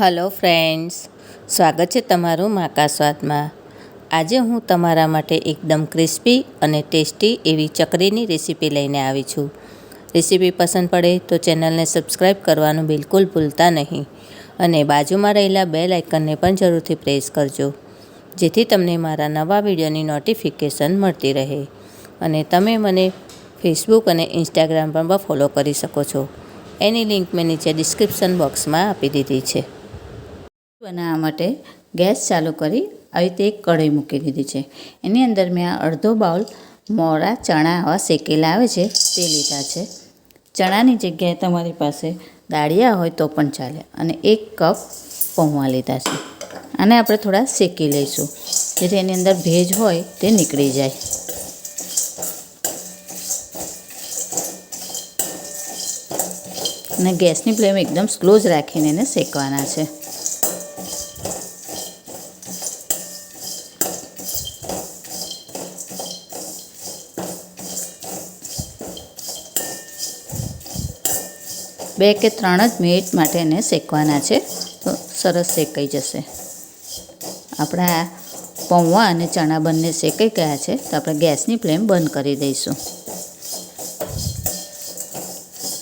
Hello friends સ્વાગત છે તમારું માકા આજે હું તમારા માટે એકદમ ક્રિસ્પી અને ટેસ્ટી એવી ચકરીની રેસીપી લઈને આવી છું. રેસીપી પસંદ પડે તો ચેનલને સબસ્ક્રાઈબ કરવાનું બિલકુલ ભૂલતા નહીં. અને બાજુમાં રહેલા બેલ આઇકનને પણ જરૂરથી પ્રેસ કરજો, જેથી તમને મારા નવા વિડીયોની નોટિફિકેશન મળતી રહે. અને તમે મને ફેસબુક અને ઇન્સ્ટાગ્રામ પર પણ ફોલો કરી શકો છો. એની લિંક મેં નીચે ડિસ્ક્રિપ્શન બોક્સમાં આપી દીધી છે. બનાવવા માટે ગેસ ચાલુ કરી આવી રીતે એક કઢાઈ મૂકી દીધી છે. એની અંદર મેં આ અડધો બાઉલ મોરા ચણા આવા શેકેલા આવે છે તે લીધા છે. ચણાની જગ્યાએ તમારી પાસે દાળિયા હોય તો પણ ચાલે અને એક કપ પૌવા લીધા છે. આને આપણે થોડા શેકી લઈશું. જેથી એની અંદર ભેજ હોય તે નીકળી જાય. અને ગેસની ફ્લેમ એકદમ સ્લો જ રાખીને એને શેકવાના છે. બે કે ત્રણ જ મિનિટ માટે એને શેકવાના છે. તો સરસ શેકાઈ જશે. આપણા પૌવા અને ચણા બંને શેકાઈ ગયા છે. તો આપણે ગેસની ફ્લેમ બંધ કરી દઈશું.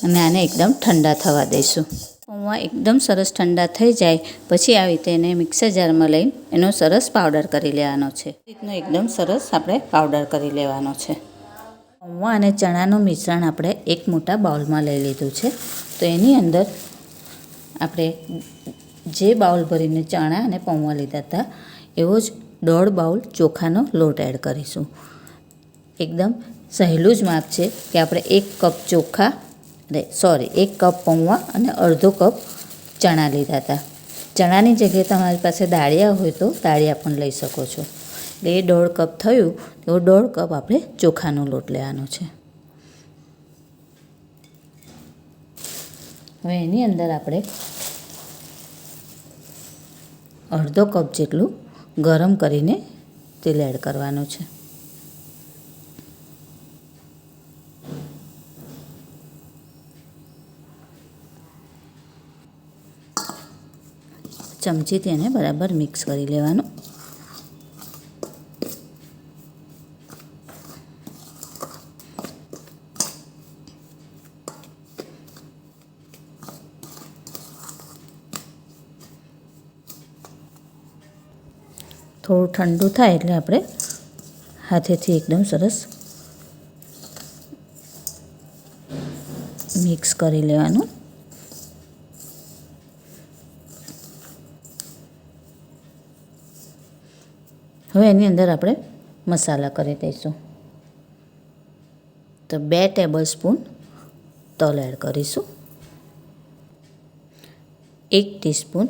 અને આને એકદમ ઠંડા થવા દઈશું. પૌવા એકદમ સરસ ઠંડા થઈ જાય. પછી આવી રીતે એને મિક્સર જારમાં લઈને એનો સરસ પાવડર કરી લેવાનો છે. રીતનો એકદમ સરસ આપણે પાવડર કરી લેવાનો છે. પૌવા અને ચણાનું મિશ્રણ આપણે એક મોટા બાઉલમાં લઈ લીધું છે. તો એની અંદર આપણે જે બાઉલ ભરીને ચણા અને પૌવા લીધા હતા, એવો જ દોઢ બાઉલ ચોખાનો લોટ એડ કરીશું. એકદમ સહેલું જ માપ છે કે આપણે એક કપ ચોખા, અરે સોરી એક કપ પૌવા અને અડધો કપ ચણા લીધા હતા. ચણાની જગ્યાએ તમારી પાસે દાળિયા હોય તો દાળિયા પણ લઈ શકો છો. એટલે એ દોઢ કપ થયું, તો દોઢ કપ આપણે ચોખાનો લોટ લેવાનો છે. હવે એની અંદર આપણે અડધો કપ જેટલું ગરમ કરીને તેલ એડ કરવાનું છે. ચમચીથી એને બરાબર મિક્સ કરી લેવાનું. થોડું ઠંડુ થાય એટલે આપણે હાથેથી એકદમ સરસ મિક્સ કરી લેવાનું. હવે એની અંદર આપણે મસાલા કરી દઈશું. તો બે ટેબલ સ્પૂન તલ એડ કરીશું. એક ટીસ્પૂન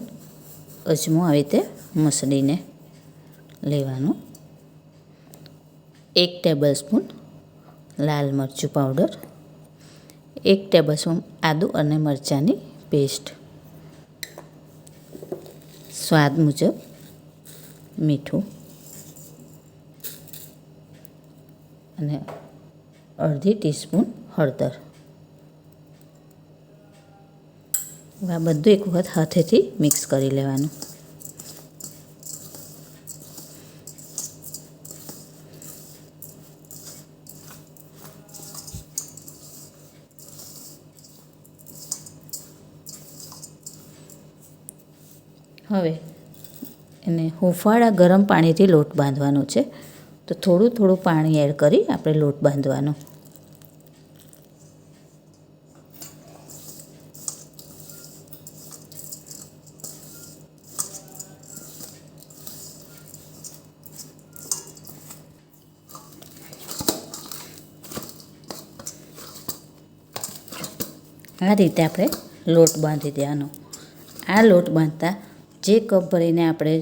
અજમો આવી રીતે મસળીને લેવાનું. એક ટેબલ સ્પૂન લાલ મરચું પાવડર એક ટેબલ સ્પૂન આદું અને મરચાંની પેસ્ટ સ્વાદ મુજબ મીઠું અને અડધી ટીસ્પૂન હળદર. આ બધું એક વખત હાથેથી મિક્સ કરી લેવાનું. હવે એને હુંફાળા ગરમ પાણીથી લોટ બાંધવાનો છે. તો થોડું થોડું પાણી એડ કરી આપણે લોટ બાંધવાનો. આ રીતે આપણે લોટ બાંધી દેવાનો. આ લોટ બાંધતા જે કપ ભરીને આપણે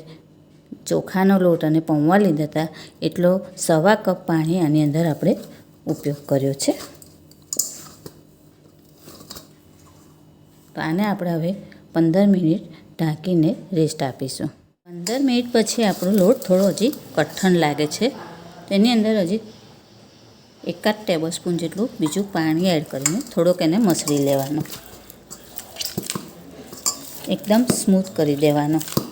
ચોખાનો લોટ અને પૌવા લીધા હતા, એટલો સવા કપ પાણી આની અંદર આપણે ઉપયોગ કર્યો છે. તો આને આપણે હવે પંદર મિનિટ ઢાંકીને રેસ્ટ આપીશું. પંદર મિનિટ પછી આપણો લોટ થોડો હજી કઠણ લાગે છે. તેની અંદર હજી એકાદ ટેબલ સ્પૂન જેટલું બીજું પાણી એડ કરીને થોડોક એને મસળી લેવાનો. એકદમ સ્મૂથ કરી દેવાનો. જો,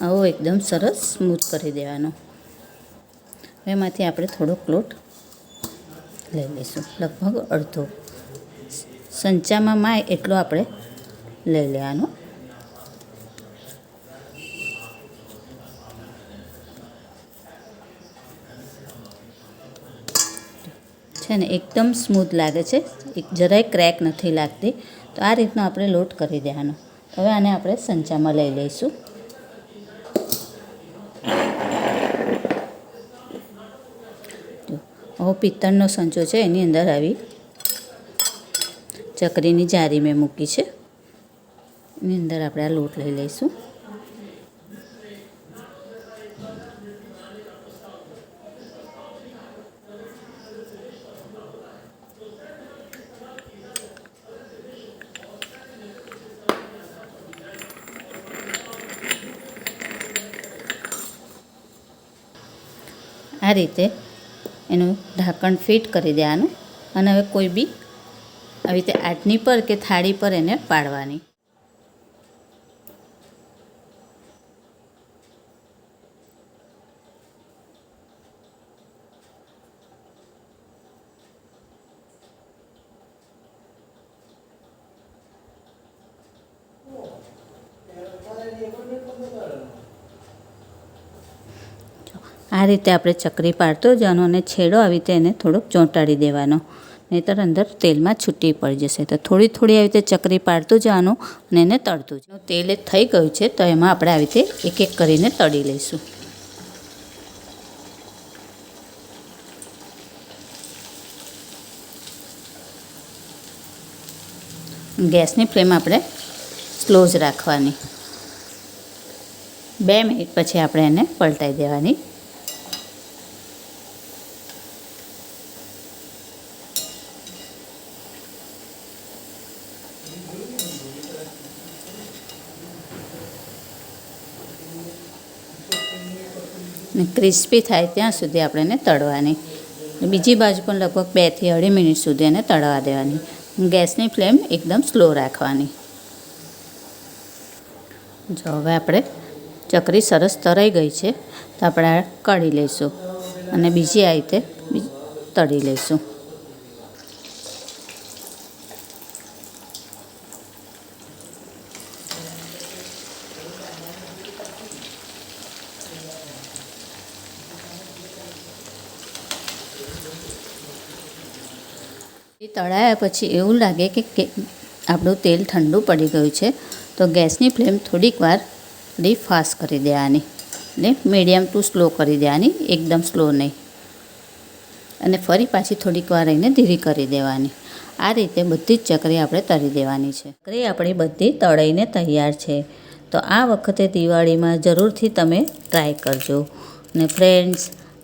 આવો એકદમ સરસ સ્મૂથ કરી દેવાનો. એમાંથી આપણે થોડોક લોટ લઈ લઈશું. લગભગ અડધો. સંચામાં માય એટલો આપણે લઈ લેવાનો. છે ને એકદમ સ્મૂથ લાગે છે. એક જરાય ક્રેક નથી લાગતી. તો આ રીતનો આપણે લોટ કરી દેવાનો. હવે આને આપણે સંચામાં લઈ લઈશું. હવે પિત્તળનો સંચો છે એની અંદર આવી ચકરીની જારી મેં મૂકી છે. એની અંદર આપણે આ લોટ લઈ લઈશું. આ રીતે એનું ઢાંકણ ફિટ કરી દેવાનું અને હવે કોઈ બી આવી રીતે આટની પર કે થાળી પર એને પાડવાની. આ રીતે આપણે ચકરી પાડતો જવાનો અને છેડો આવી રીતે એને થોડોક ચોંટાડી દેવાનો. નહીંતર અંદર તેલમાં છૂટી પડી જશે. તો થોડી થોડી આવી રીતે ચકરી પાડતું જવાનું અને એને તળતું જ. તેલ થઈ ગયું છે, તો એમાં આપણે આવી રીતે એક એક કરીને તળી લઈશું. ગેસની ફ્લેમ આપણે સ્લો જ રાખવાની. બે મિનિટ પછી આપણે એને પલટાઈ દેવાની. ને ક્રિસ્પી થાય ત્યાં સુધી આપણે એને તળવાની. બીજી બાજુ પણ લગભગ બેથી અઢી મિનિટ સુધી એને તળવા દેવાની. ગેસની ફ્લેમ એકદમ સ્લો રાખવાની. જો હવે આપણે ચકરી સરસ તરાઈ ગઈ છે, તો આપણે કાઢી લઈશું અને બીજી આ રીતે તળી લઈશું. એ તળાયા પછી એવું લાગે કે આપણું તેલ ઠંડુ પડી ગયું છે, તો ગેસની ફ્લેમ થોડીક વાર થોડી ફાસ્ટ કરી દેવાની ને મીડિયમ ટુ સ્લો કરી દેવાની, એકદમ સ્લો નહીં. અને ફરી પાછી થોડીક વાર રહીને ધીરી કરી દેવાની. આ રીતે બધી જ ચકરી આપણે તળી દેવાની છે. ચકરી આપણી બધી તળાઈને તૈયાર છે. તો આ વખતે દિવાળીમાં જરૂરથી તમે ટ્રાય કરજો. ને ફ્રેન્ડ્સ